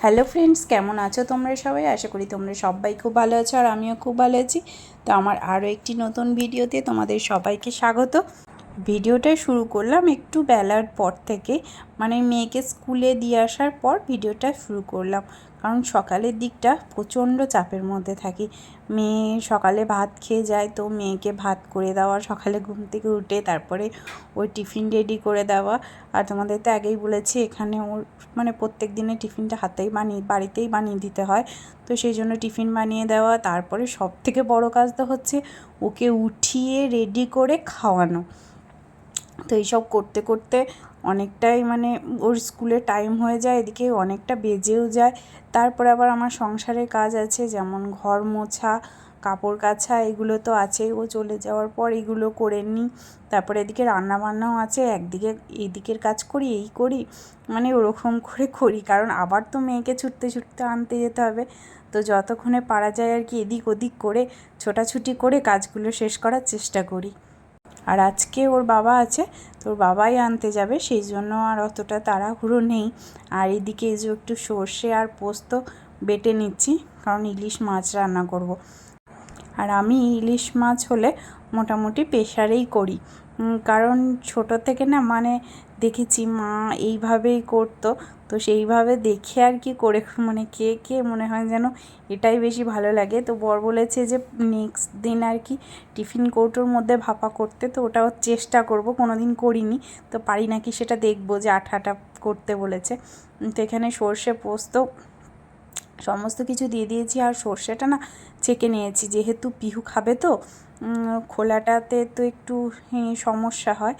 Hello friends কেমন আছো তোমরা সবাই? আশা করি তোমরা সবাই খুব ভালো আছো আর আমিও খুব ভালো আছি। তো আমার আরও একটি নতুন ভিডিওতে তোমাদের সবাইকে স্বাগত। ভিডিওটা শুরু করলাম একটু বেলার পর থেকে। মানে মেয়েকে স্কুলে দিয়ে আসার পর ভিডিওটা শুরু করলাম। কারণ সকালের দিকটা প্রচণ্ড চাপের মধ্যে থাকি। মেয়ে সকালে ভাত খেয়ে যায় তো মেয়েকে ভাত করে দেওয়া, সকালে ঘুম থেকে উঠে তারপরে ওই টিফিন রেডি করে দেওয়া। আর তোমাদের তো আগেই বলেছি, এখানে ওর মানে প্রত্যেক দিনে টিফিনটা হাতেই বানিয়ে, বাড়িতেই বানিয়ে দিতে হয়। তো সেই জন্য টিফিন বানিয়ে দেওয়া, তারপরে সব থেকে বড় কাজ তো হচ্ছে ওকে উঠিয়ে রেডি করে খাওয়ানো। তো এইসব করতে করতে অনেকটাই মানে ওর স্কুলে টাইম হয়ে যায়, এদিকে অনেকটা বেজেও যায়। তারপরে আবার আমার সংসারের কাজ আছে, যেমন ঘর মোছা, কাপড় কাছা, এগুলো তো আছেই। ও চলে যাওয়ার পর এগুলো করে নিই। তারপরে এদিকে রান্না বান্নাও আছে, একদিকে এদিকের কাজ করি, এই করি। মানে ওরকম করে করি, কারণ আবার তো মেয়েকে ছুটতে ছুটতে আনতে যেতে হবে। তো যতক্ষণে পারা যায় আর কি, এদিক ওদিক করে, ছোটাছুটি করে কাজগুলো শেষ করার চেষ্টা করি। আর আজকে ওর বাবা আছে তোর বাবাই আনতে যাবে, সেই জন্য আর অতটা তাড়াহুড়ো নেই আর এদিকে এই যে একটু সর্ষে আর পোস্ত বেটে নিচ্ছি, কারণ ইলিশ মাছ রান্না করব। আর আমি ইলিশ মাছ হলে মোটামুটি প্রেশারেই করি কারণ ছোট থেকে না মানে দেখেছি মা এইভাবেই করতো। তো সেইভাবে দেখে আর কি করে মানে কে কে মনে হয় যেন এটাই বেশি ভালো লাগে। তো বর বলেছে যে নেক্সট দিন আর কি টিফিন কৌটোর মধ্যে ভাপা করতে, তো ওটাও চেষ্টা করব কোনো দিন করিনি। তো পারি নাকি সেটা দেখব যে আঠা আঠা করতে বলেছে। তো এখানে সর্ষে পোস্ত সমস্ত কিছু দিয়ে দিয়েছি আর সর্ষেটা না ছেঁকে নিয়েছি। যেহেতু পিহু খাবে তো খোলাটাতে তো একটু সমস্যা হয়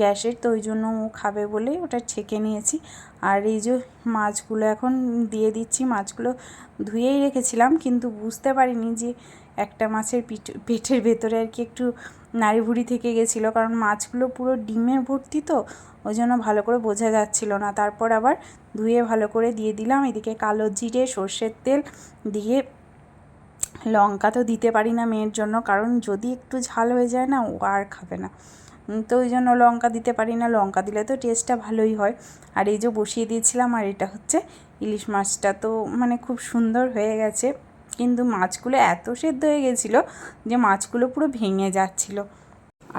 গ্যাসের তো ওই জন্য ও খাবে বলে ওটা ছেঁকে নিয়েছি। আর এই যে মাছগুলো এখন দিয়ে দিচ্ছি, মাছগুলো ধুয়েই রেখেছিলাম কিন্তু বুঝতে পারিনি যে একটা মাছের পিঠ, পেটের ভেতরে আর কি একটু নাড়ি ভুড়ি থেকে গেছিল। কারণ মাছগুলো পুরো ডিমে ভর্তি তো, ওই জন্য ভালো করে বোঝা যাচ্ছিল না। তারপর আবার ধুয়ে ভালো করে দিয়ে দিলাম। এদিকে কালো জিরে, সর্ষের তেল দিয়ে লঙ্কা তো দিতে পারি না মেয়ের জন্য, কারণ যদি একটু ঝাল হয়ে যায় না ও আর খাবে না। তো ওই জন্য লঙ্কা দিতে পারি না। লঙ্কা দিলে তো টেস্টটা ভালোই হয়। আর এই যে বসিয়ে দিয়েছিলাম, আর এটা হচ্ছে ইলিশ মাছটা। তো মানে খুব সুন্দর হয়ে গেছে। কিন্তু মাছগুলো এত সেদ্ধ হয়ে গেছিল যে মাছগুলো পুরো ভেঙে যাচ্ছিল।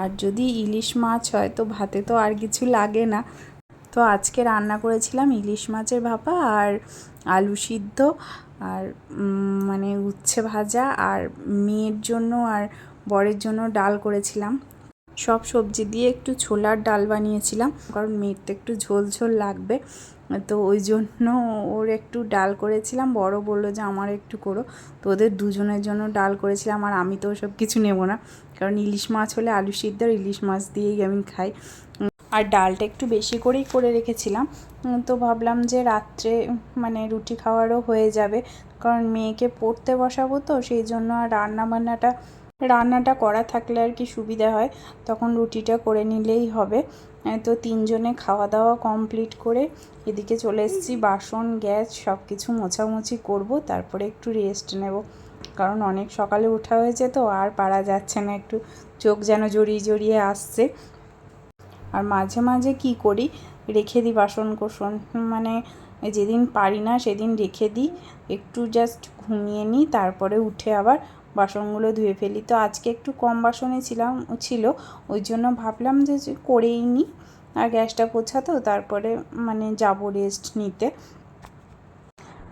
আর যদি ইলিশ মাছ হয় তো ভাতে তো আর কিছু লাগে না। তো আজকে রান্না করেছিলাম ইলিশ মাছের ভাপা আর আলু সিদ্ধ আর মানে উচ্ছে ভাজা আর মেয়ের জন্য আর বরের জন্য ডাল করেছিলাম। সব সবজি দিয়ে একটু ছোলার ডাল বানিয়েছিলাম, কারণ মেয়ের তো একটু ঝোল ঝোল লাগবে। তো ওই জন্য ওর একটু ডাল করেছিলাম, বড় বলল যে আমার একটু করো। তো ওদের দুজনের জন্য ডাল করেছিলাম আর আমি তো সব কিছু নেব না, কারণ ইলিশ মাছ হলে আলু সিদ্ধ ইলিশ মাছ দিয়েই আমি খাই। আর ডালটা একটু বেশি করেই করে রেখেছিলাম। তো ভাবলাম যে রাত্রে মানে রুটি খাওয়ারও হয়ে যাবে, কারণ মেয়েকে পড়তে বসাবো তো, সেই জন্য আর রান্না বান্নাটা রান্নাটা করা থাকলে আর কি সুবিধা হয়। তখন রুটিটা করে নিলেই হবে। তো তিনজনে খাওয়া দাওয়া কমপ্লিট করে এদিকে চলে এসেছি। বাসন, গ্যাস সব কিছু মোছামুছি করব, তারপরে একটু রেস্ট নেব। কারণ অনেক সকালে ওঠা হয়েছে তো, আর পারা যাচ্ছে না একটু। চোখ যেন জড়িয়ে জড়িয়ে আসছে। আর মাঝে মাঝে কি করি, রেখে দিই বাসন কোসন। মানে যেদিন পারি না, সেদিন রেখে দিই। একটু জাস্ট ঘুমিয়ে নিই, তারপরে উঠে আবার বাসনগুলো ধুয়ে ফেলি। তো আজকে একটু কম বাসনে ছিলাম, ছিল। ওই জন্য ভাবলাম যে করেই নিই আর গ্যাসটা পোছাতো, তারপরে মানে যাব রেস্ট নিতে।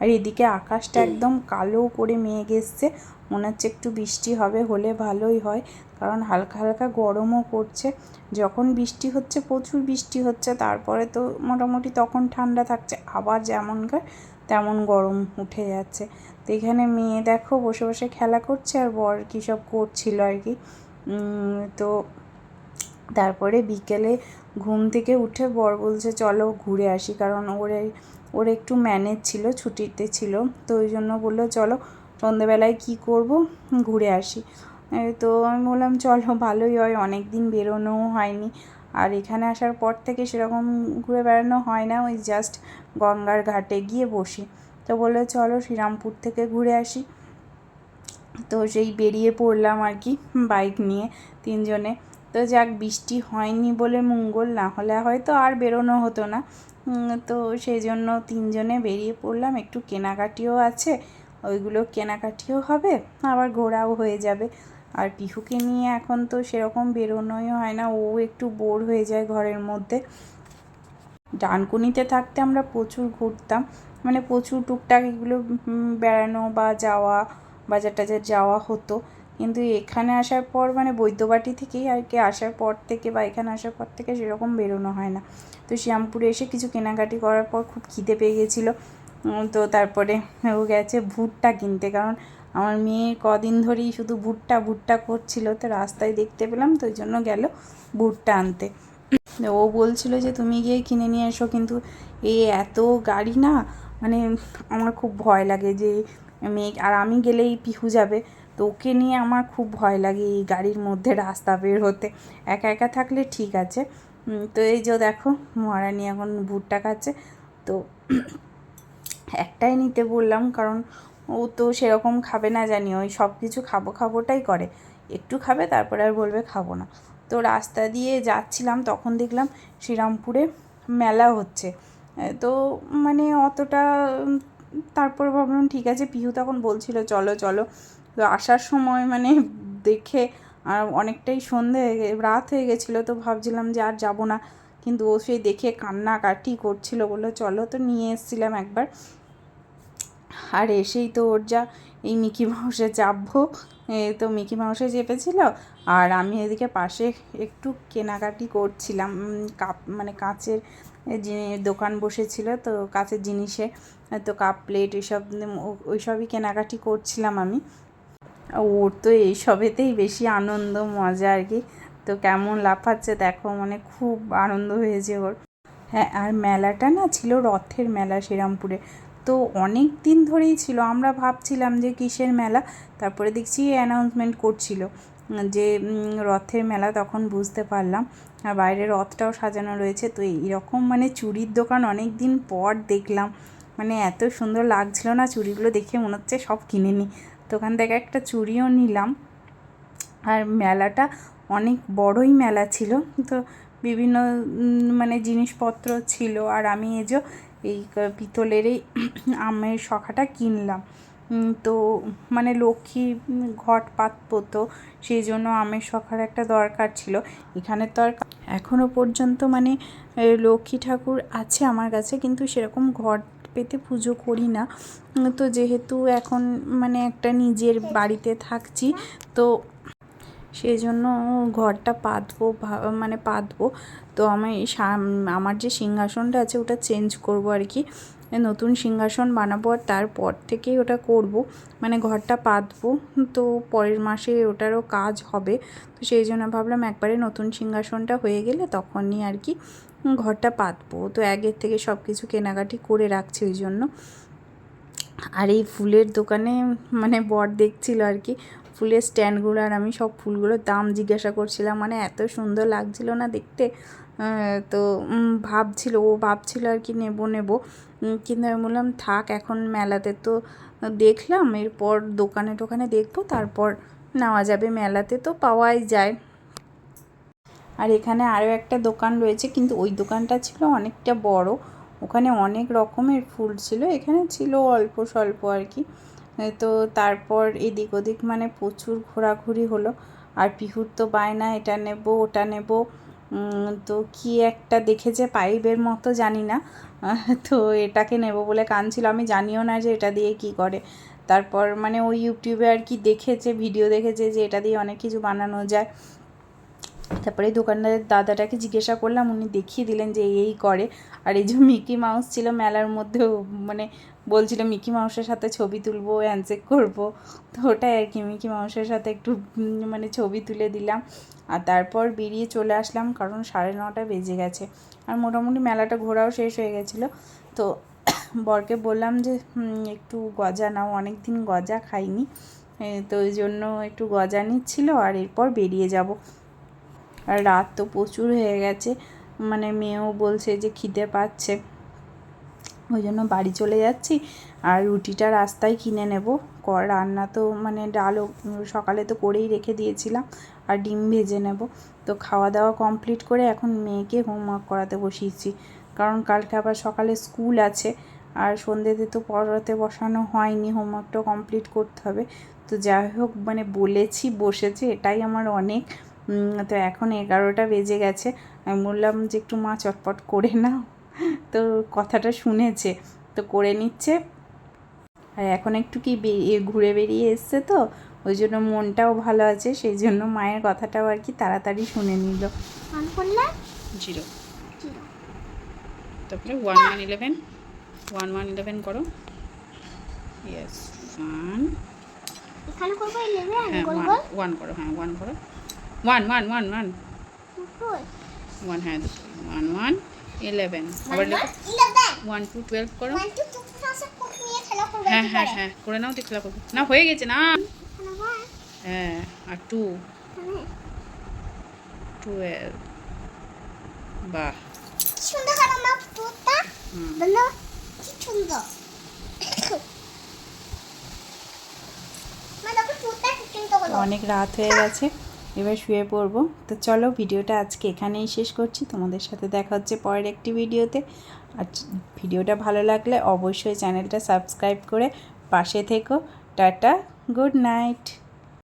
আর এদিকে আকাশটা একদম কালো করে মেঘ এসছে। মনে হচ্ছে একটু বৃষ্টি হবে হলে ভালোই হয়। কারণ হালকা হালকা গরমও করছে যখন বৃষ্টি হচ্ছে, প্রচুর বৃষ্টি হচ্ছে। তারপরে তো মোটামুটি তখন ঠান্ডা থাকছে। আবার যেমনকার তেমন গরম উঠে যাচ্ছে। তো এখানে মেয়ে দেখো বসে বসে খেলা করছে আর বর কী সব করছিল আর কি। তো তারপরে বিকেলে ঘুম থেকে উঠে বর বলছে, চলো ঘুরে আসি। কারণ ওরে ওর একটু ম্যানেজ ছিল, ছুটিতে ছিল। তো ওই জন্য বলল, চলো সন্ধেবেলায় কি করব? ঘুরে আসি। তো আমি বললাম, চলো ভালোই হয় অনেক দিন বেরোনোও হয়নি। আর এখানে আসার পর থেকে সেরকম ঘুরে বেড়ানো হয় না, ওই জাস্ট গঙ্গার ঘাটে গিয়ে বসি। তো বলল, চলো শ্রীরামপুর থেকে ঘুরে আসি। তো সেই বেরিয়ে পড়লাম আর কি বাইক নিয়ে তিনজনে। তো যাক, বৃষ্টি হয়নি বলে মঙ্গল, না হলে হয়তো আর বেরোনো হতো না। তো সেই জন্য তিনজনে বেরিয়ে পড়লাম। একটু কেনাকাটিও আছে, ওইগুলো কেনাকাটিও হবে, আবার ঘোরাও হয়ে যাবে। আর পিহুকে নিয়ে এখন তো সেরকম বেরোনোই হয় না, ও একটু বোর হয়ে যায় ঘরের মধ্যে। ডানকুনিতে থাকতে আমরা প্রচুর ঘুরতাম মানে প্রচুর টুকটাক এগুলো বেড়ানো বা যাওয়া, বাজার টাজার যাওয়া হতো। কিন্তু এখানে আসার পর মানে বৈদ্যবাটি থেকেই আর কি আসার পর থেকে বা এখানে আসার পর থেকে সেরকম বেরোনো হয় না। তো শ্যামপুরে এসে কিছু কেনাকাটি করার পর খুব খিদে পেয়ে গেছিল। তো তারপরে ও গেছে ভুট্টা কিনতে। কারণ আমার মেয়ে কদিন ধরেই শুধু ভুট্টা ভুট্টা করছিল, তো রাস্তায় দেখতে পেলাম, তো ওই জন্য গেল ভুট্টা আনতে। ও বলছিল যে, তুমি গিয়ে কিনে নিয়ে এসো। কিন্তু এই এত গাড়ি না মানে আমার খুব ভয় লাগে যে, মেয়ে, আর আমি গেলেই পিহু যাবে। তো ওকে নিয়ে আমার খুব ভয় লাগে এই গাড়ির মধ্যে রাস্তা বের হতে। একা একা থাকলে ঠিক আছে। তো এই যে দেখো, মহারানি এখন ভুট্টা খাচ্ছে। তো একটাই নিতে বললাম, কারণ ও তো সেরকম খাবে না জানি, ওই সব কিছু খাব খাবোটাই করে। একটু খাবে, তারপরে আর বলবে খাব না। তো রাস্তা দিয়ে যাচ্ছিলাম, তখন দেখলাম শ্রীরামপুরে মেলা হচ্ছে। তো মানে অতটা তারপর ভাবলাম ঠিক আছে, পিহু তখন বলছিল, চলো চলো। তো আসার সময় মানে দেখে আর অনেকটাই সন্ধে রাত হয়ে গেছিল, তো ভাবছিলাম যে আর যাব না। কিন্তু ও সেই দেখে কান্নাকাটি করছিল বলে চলো তো নিয়ে এসেছিলাম একবার। আর এসেই তো ওর যা এই মিকি মাউসে চাপবো তো মিকি মাউসে চেপেছিল। আর আমি এদিকে পাশে একটু কেনাকাটি করছিলাম কাপ মানে কাঁচের দোকান বসেছিল তো কাচের জিনিসে, তো কাপ, প্লেট এসব ওইসবই কেনাকাটি করছিলাম আমি। ওর তো এইসবেতেই বেশি আনন্দ, মজা আর কি। তো কেমন লাফাচ্ছে দেখো মানে খুব আনন্দ হয়েছে ওর। হ্যাঁ আর মেলাটা না ছিল রথের মেলা, শ্রীরামপুরে। তো অনেক দিন ধরেই ছিল। আমরা ভাবছিলাম যে কিসের মেলা? তারপরে দেখছি অ্যানাউন্সমেন্ট করছিল যে রথের মেলা তখন বুঝতে পারলাম। আর বাইরে রথটাও সাজানো রয়েছে। তো এইরকম মানে চুড়ির দোকান অনেক দিন পর দেখলাম। মানে এত সুন্দর লাগছিল না চুড়িগুলো দেখে মনে হচ্ছে সব কিনে নিই। তো ওখান থেকে একটা চুড়িও নিলাম। আর মেলাটা অনেক বড়ই মেলা ছিল। তো বিভিন্ন মানে জিনিসপত্র ছিল আর আমি যে এই পিতলের এই আমের শখাটা কিনলাম। তো মানে লক্ষ্মী ঘট পাত তো সেই জন্য আমের শখার একটা দরকার ছিল। এখানে তো আর এখনও পর্যন্ত মানে লক্ষ্মী ঠাকুর আছে আমার কাছে, কিন্তু সেরকম ঘট পেতে পুজো করি না। তো যেহেতু এখন মানে একটা নিজের বাড়িতে থাকছি, তো সেই জন্য ঘরটা পাতবো মানে পাতবো। তো আমি আমার যে সিংহাসনটা আছে ওটা চেঞ্জ করব আর কি। নতুন সিংহাসন বানাবো আর তারপর থেকেই ওটা করব। মানে ঘরটা পাতবো, তো পরের মাসে ওটারও কাজ হবে। তো সেই জন্য ভাবলাম একবারে নতুন সিংহাসনটা হয়ে গেলে তখনই আর কি ঘরটা পাতবো। তো আগের থেকে সব কিছু কেনাকাটি করে রাখছি ওই জন্য। আর এই ফুলের দোকানে মানে বর দেখছিল আর কি ফুলের স্ট্যান্ডগুলো আর আমি সব ফুলগুলোর দাম জিজ্ঞাসা করছিলাম মানে এত সুন্দর লাগছিল না দেখতে। তো ভাবছিল, ও ভাবছিল আর কি নেব নেব। কিন্তু আমি বললাম, থাক, এখন মেলাতে তো দেখলাম, এরপর দোকানে টোকানে দেখব, তারপর নেওয়া যাবে। মেলাতে তো পাওয়াই যায়। আর এখানে আরও একটা দোকান রয়েছে, কিন্তু ওই দোকানটা ছিল অনেকটা বড়। ওখানে অনেক রকমের ফুল ছিল, এখানে ছিল অল্প স্বল্প আর কি। তো তারপর এদিক ওদিক মানে প্রচুর ঘোরাঘুরি হলো। আর পিহুর তো বায়না, এটা নেব, ওটা নেব। তো কি একটা দেখেছে পাইপের মতো জানি না। তো এটাকে নেব বলে কাঁদছিল। আমি জানিও না যে এটা দিয়ে কি করে। তারপর মানে ওই ইউটিউবে আর কি দেখেছে, ভিডিও দেখেছে যে এটা দিয়ে অনেক কিছু বানানো যায়। তারপরে দোকানদারের দাদাটাকে জিজ্ঞাসা করলাম, উনি দেখিয়ে দিলেন যে এই করে। আর এই যে মিকি মাউস ছিল মেলার মধ্যেও মানে বলছিল, মিকি মাউসের সাথে ছবি তুলবো হ্যান্ডশেক করব। তো ওটাই আর কি, মিকি মাউসের সাথে একটু মানে ছবি তুলে দিলাম। আর তারপর বেরিয়ে চলে আসলাম, কারণ সাড়ে নটা বেজে গেছে। আর মোটামুটি মেলাটা ঘোরাও শেষ হয়ে গেছিল। তো বরকে বললাম যে একটু গজা নাও অনেক দিন গজা খাইনি। তো ওই জন্য একটু গজা নিচ্ছিল, আর এরপর বেরিয়ে যাব। রাত তো প্রচুর হয়ে গেছে। মানে মেয়েও বলছে যে খিদে পাচ্ছে। ওই জন্য বাড়ি চলে যাচ্ছি। আর রুটিটা রাস্তায় কিনে নেব। কর রান্না তো মানে ডালও সকালে তো করেই রেখে দিয়েছিলাম। আর ডিম ভেজে নেব। তো খাওয়া দাওয়া কমপ্লিট করে এখন মেয়েকে হোমওয়ার্ক করাতে বসিয়েছি। কারণ কালকে আবার সকালে স্কুল আছে। আর সন্ধ্যেতে তো পড়াতে বসানো হয়নি। হোমওয়ার্কটাও কমপ্লিট করতে হবে। তো যাই হোক মানে বলেছি, বসেছে। এটাই আমার অনেক তো এখন এগারোটা বেজে গেছে। আমি বললাম যে একটু মা চটপট করে নাও। তো কথাটা শুনেছে তো করে নিচ্ছে। আর এখন একটু কি ঘুরে বেরিয়ে এসছে তো ওই জন্য মনটাও ভালো আছে সেই জন্য মায়ের কথাটাও আর কি তাড়াতাড়ি শুনে নিল। On zero. তারপরে one one eleven one one eleven করো। ইয়েস হ্যাঁ ওয়ান ওয়ান করো হ্যাঁ ওয়ান করো। One one one one one হ্যাঁ ওয়ান ওয়ান ইলেভেন আবার ওয়ান টু টুয়েলভ করো খেলা হ্যাঁ হ্যাঁ? হ্যাঁ করে নাও দেখলা করব না হয়ে গেছে না। হয়, হ্যাঁ আর টু। টুয়েলভ বাহ। সুন্দর আমার টুটা বলো কি করে অনেক রাত হয়ে গেছে। এবার শুয়ে পড়ব। তো চলো ভিডিওটা আজকে এখানেই শেষ করছি। তোমাদের সাথে দেখা হচ্ছে পরের একটি ভিডিওতে। আর ভিডিওটা ভালো লাগলে অবশ্যই চ্যানেলটা সাবস্ক্রাইব করে পাশে থেকো। Tata, good night.